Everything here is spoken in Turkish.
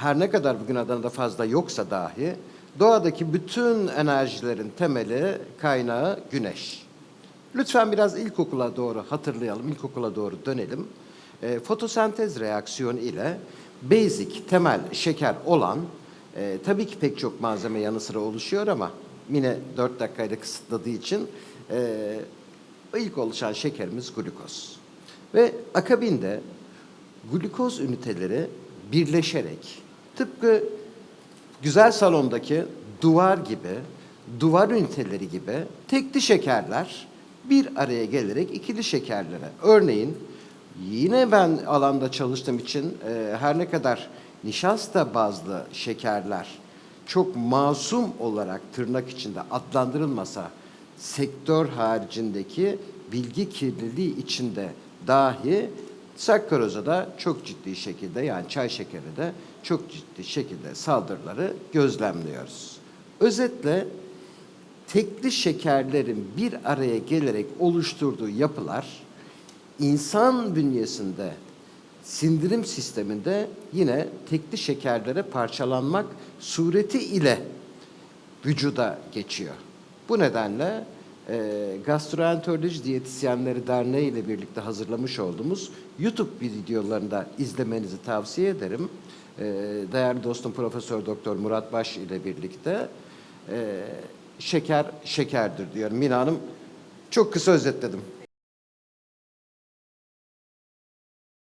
her ne kadar bugün Adana'da fazla yoksa dahi doğadaki bütün enerjilerin temeli, kaynağı güneş. Lütfen biraz ilkokula doğru hatırlayalım, ilkokula doğru dönelim. E, fotosentez reaksiyonu ile basic, temel şeker olan, e, tabii ki pek çok malzeme yanı sıra oluşuyor ama yine 4 dakikayla kısıtladığı için e, ilk oluşan şekerimiz glukoz. Ve akabinde glukoz üniteleri birleşerek tıpkı güzel salondaki duvar gibi, duvar üniteleri gibi tekli şekerler bir araya gelerek ikili şekerlere. Örneğin yine ben alanda çalıştığım için e, her ne kadar nişasta bazlı şekerler çok masum olarak tırnak içinde adlandırılmasa sektör haricindeki bilgi kirliliği içinde dahi sakkaroza da çok ciddi şekilde yani çay şekeri de çok ciddi şekilde saldırıları gözlemliyoruz. Özetle tekli şekerlerin bir araya gelerek oluşturduğu yapılar insan bünyesinde sindirim sisteminde yine tekli şekerlere parçalanmak sureti ile vücuda geçiyor. Bu nedenle e, Gastroenteroloji Diyetisyenleri Derneği ile birlikte hazırlamış olduğumuz YouTube videolarında izlemenizi tavsiye ederim. E, değerli dostum Profesör Doktor Murat Baş ile birlikte e, şeker şekerdir diyorum. Mina Hanım çok kısa özetledim.